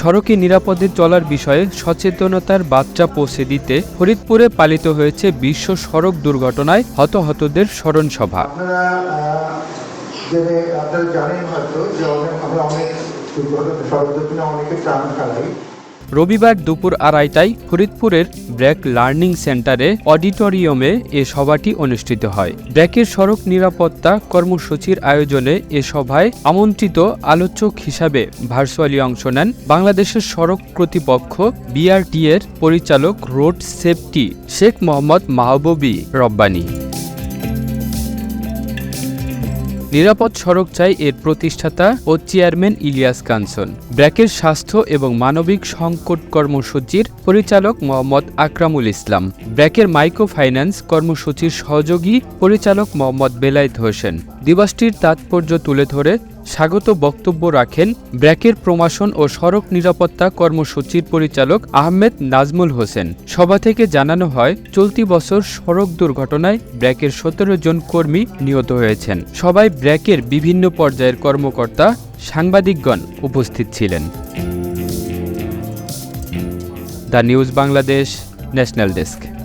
সড়কে নিরাপদে চলার বিষয়ে সচেতনতার বার্তা পৌঁছে দিতে ফরিদপুরে পালিত হয়েছে বিশ্ব সড়ক দুর্ঘটনায় হতাহতদের স্মরণ সভা আপনারা জানেন হয়তো যে আমরা অনেক দুর্ঘটনা সড়ক দুর্ঘটনা অনেকে প্রাণ রবিবার দুপুর আড়াইটায় ফরিদপুরের ব্র্যাক লার্নিং সেন্টারে অডিটোরিয়ামে এ সভাটি অনুষ্ঠিত হয়। ব্র্যাকের সড়ক নিরাপত্তা কর্মসূচির আয়োজনে এ সভায় আমন্ত্রিত আলোচক হিসাবে ভার্চুয়ালি অংশ নেন বাংলাদেশের সড়ক কর্তৃপক্ষ বিআরটি এর পরিচালক রোড সেফটি শেখ মোহাম্মদ মাহবুবি রব্বানী। নিরাপদ সড়ক চাই এর প্রতিষ্ঠাতা ও চেয়ারম্যান ইলিয়াস কাঞ্চন। ব্র্যাকের স্বাস্থ্য এবং মানবিক সংকট কর্মসূচির পরিচালক মোহাম্মদ আকরামুল ইসলাম। ব্র্যাকের মাইক্রো ফাইন্যান্স কর্মসূচির সহযোগী পরিচালক মোহাম্মদ বেলায়েত হোসেন। দিবসটির তাৎপর্য তুলে ধরে স্বাগত বক্তব্য রাখেন ব্র্যাকের প্রমাশন ও সড়ক নিরাপত্তা কর্মসূচির পরিচালক আহমেদ নাজমুল হোসেন। সভা থেকে জানানো হয়, চলতি বছর সড়ক দুর্ঘটনায় ব্র্যাকের সতেরো জন কর্মী নিহত হয়েছেন। সবাই ব্র্যাকের বিভিন্ন পর্যায়ের কর্মকর্তা, সাংবাদিকগণ উপস্থিত ছিলেন। The news Bangladesh, national desk.